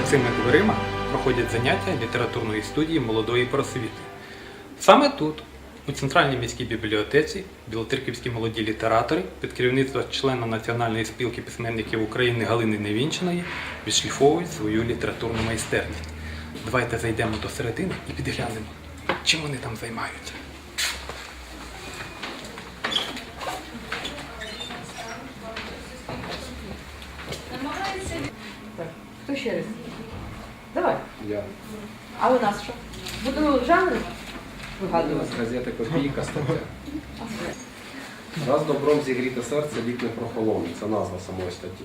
цими дверима проходять заняття літературної студії молодої просвіти. Саме тут, у Центральній міській бібліотеці, білоцерківські молоді літератори під керівництвом члена Національної спілки письменників України Галини Невінчиної відшліфовують свою літературну майстерність. Давайте зайдемо до середини і підглянемо, чим вони там займаються. Так, хто ще раз? Давай. А у нас що? Буду жанри вигадувати. З газети Копійка стаття. Раз добром зігріте серце, вік не прохолоне. Це назва самої статті.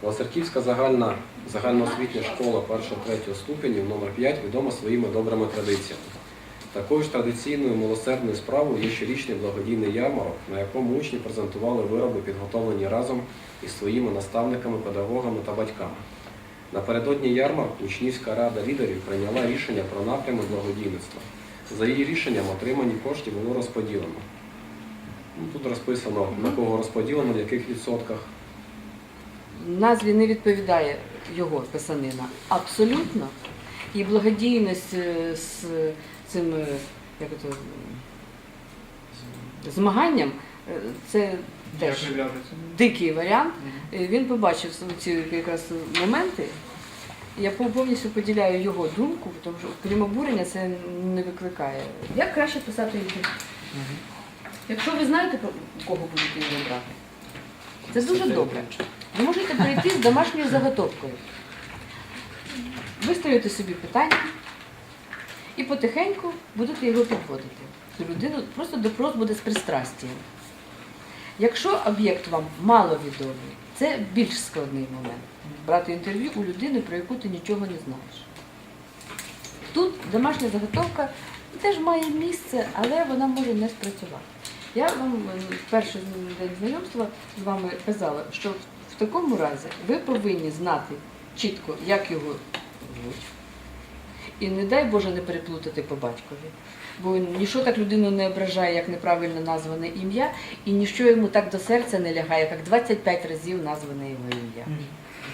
Білоцерківська загальна загальноосвітня школа 1-3 ступенів номер 5 відома своїми добрими традиціями. Такою ж традиційною милосердною справою є щорічний благодійний ярмарок, на якому учні презентували вироби, підготовлені разом із своїми наставниками, педагогами та батьками. Напередодні ярмарку учнівська рада лідерів прийняла рішення про напрями благодійництва. За її рішенням отримані кошти було розподілено. Ну, Тут розписано, на кого розподілено, в яких відсотках. Назві не відповідає його писанина. Абсолютно. І благодійність е, з цим е, як м, змаганням е, це теж дикий варіант. Він побачив ці якраз моменти. Я повністю поділяю його думку, тому що крім обурення це не викликає. Як краще писати вірш? Якщо ви знаєте, про кого будете його брати, це дуже добре. Ви можете прийти з домашньою заготовкою. Виставите собі питання і потихеньку будете його підводити. Людину просто допрос буде з пристрастям. Якщо об'єкт вам мало відомий, це більш складний момент. Брати інтерв'ю у людини, про яку ти нічого не знаєш. Тут домашня заготовка теж має місце, але вона може не спрацювати. Я вам е, в перший день знайомства з вами казала, що в такому разі ви повинні знати чітко, як його звуть. І не дай Боже не переплутати по батькові. Бо ніщо так людину не ображає, як неправильно назване ім'я, і ніщо йому так до серця не лягає, як 25 разів назване його ім'я.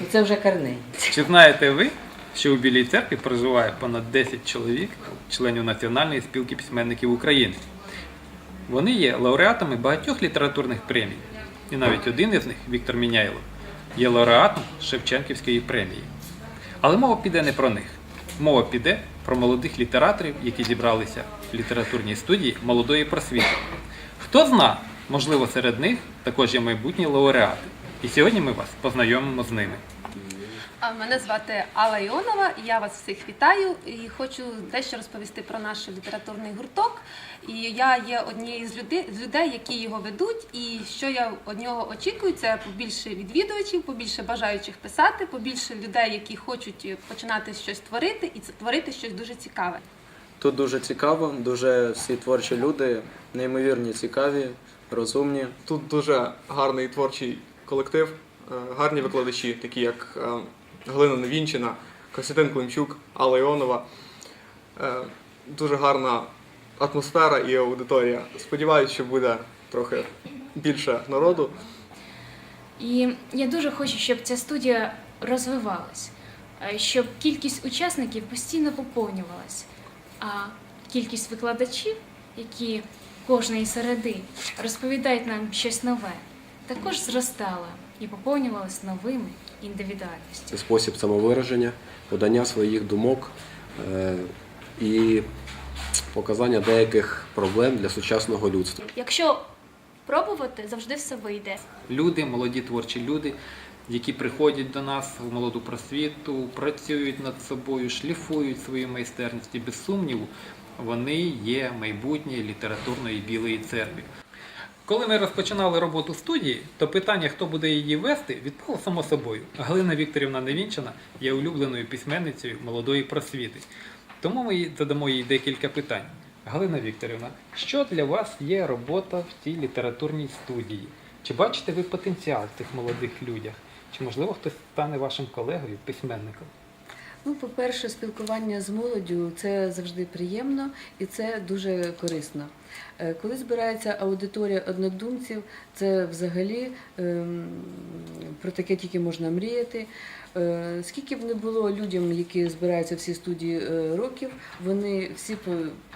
І це вже карний. Чи знаєте ви, що у Білій церкві проживає понад 10 чоловік, членів Національної спілки письменників України? Вони є лауреатами багатьох літературних премій. І навіть один із них, Віктор Міняйло, є лауреатом Шевченківської премії. Але мова піде не про них. Мова піде про молодих літераторів, які зібралися в літературній студії молодої просвіти. Хто зна, можливо, серед них також є майбутні лауреати. І сьогодні ми вас познайомимо з ними. А, Мене звати Алла Іонова, я вас всіх вітаю і хочу дещо розповісти про наш літературний гурток. І я є однією з людей, з людей, які його ведуть. І що я від нього очікую, це побільше відвідувачів, побільше бажаючих писати, побільше людей, які хочуть починати щось творити, і це творити щось дуже цікаве. Тут дуже цікаво, дуже всі творчі люди, неймовірні, цікаві, розумні. Тут дуже гарний творчий колектив, е, гарні викладачі, такі як е, Галина Невінчина, Костянтин Климчук, Алла Іонова. Е, Дуже гарна атмосфера і аудиторія. Сподіваюсь, що буде трохи більше народу. І я дуже хочу, щоб ця студія розвивалась, е, щоб кількість учасників постійно поповнювалась, а кількість викладачів, які кожної середи розповідають нам щось нове, також зростала і поповнювалась новими індивідуальністю. Це спосіб самовираження, подання своїх думок е, і показання деяких проблем для сучасного людства. Якщо пробувати, завжди все вийде. люди, молоді творчі люди, які приходять до нас в молоду просвіту, працюють над собою, шліфують свою майстерність і без сумніву, вони є майбутнє літературної білої церкви. Коли ми розпочинали роботу студії, то питання, хто буде її вести, відпало само собою. Галина Вікторівна Невінчина є улюбленою письменницею молодої просвіти. Тому ми задамо їй декілька питань. Галина Вікторівна, що для вас є робота в цій літературній студії? Чи бачите ви потенціал в цих молодих людях? Чи можливо хтось стане вашим колегою, письменником? Ну, по-перше, спілкування з молоддю це завжди приємно і це дуже корисно. Е, Коли збирається аудиторія однодумців, це взагалі ем, про таке тільки можна мріяти. Е, Скільки б не було людям, які збираються в цій студії е, років, вони всі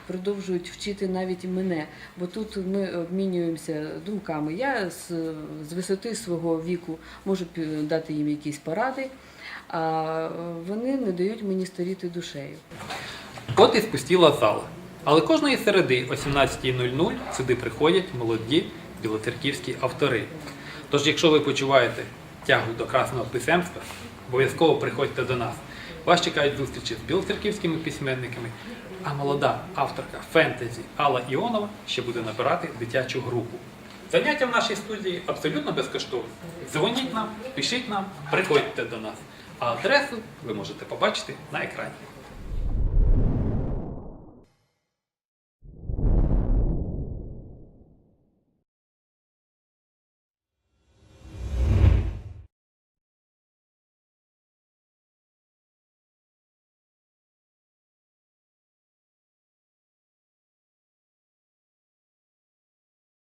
продовжують вчити навіть мене, бо тут ми обмінюємося думками. Я з, висоти свого віку можу дати їм якісь поради, а вони не дають мені старіти душею. От і спустіла зала. Але кожної середи о 17.00 сюди приходять молоді білоцерківські автори. Тож, якщо ви почуваєте тягу до красного писемства, обов'язково приходьте до нас. Вас чекають зустрічі з білоцерківськими письменниками, а молода авторка фентезі Алла Іонова ще буде набирати дитячу групу. Заняття в нашій студії абсолютно безкоштовні. Дзвоніть нам, пишіть нам, приходьте до нас. А адресу ви можете побачити на екрані.